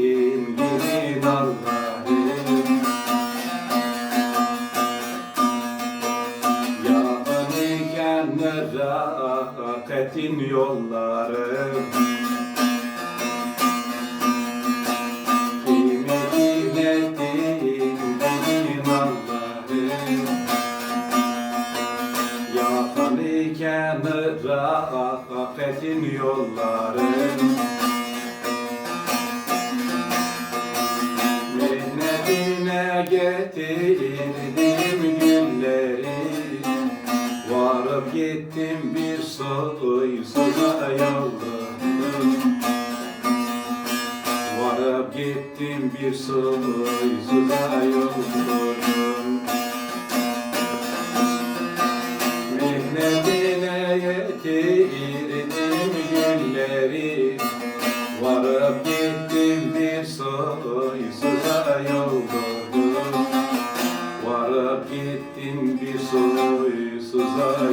Yemin ettiğin gibi Allah'ım Yalan merak ettin yollarım Kıymetin ettin benim Allah'ım Yalan iken rahmetin yollarım soysuza yollarım Varıp gittim bir soysuza yollarım Minnetine yetirdim günleri Varıp gittim bir soysuza yollarım Varıp gittim bir soysuza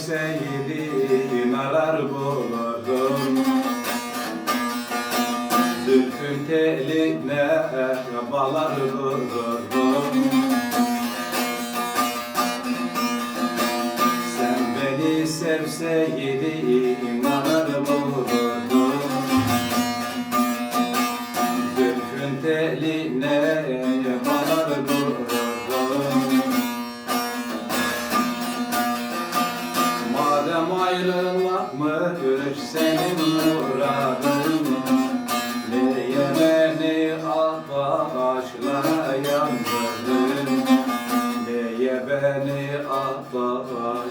sevseydin arar bulurdum Zülfün teline balar vururdum Madem ayrılmakmış senin muradın Niye beni ataşlara yandırdın Niye beni ataşlara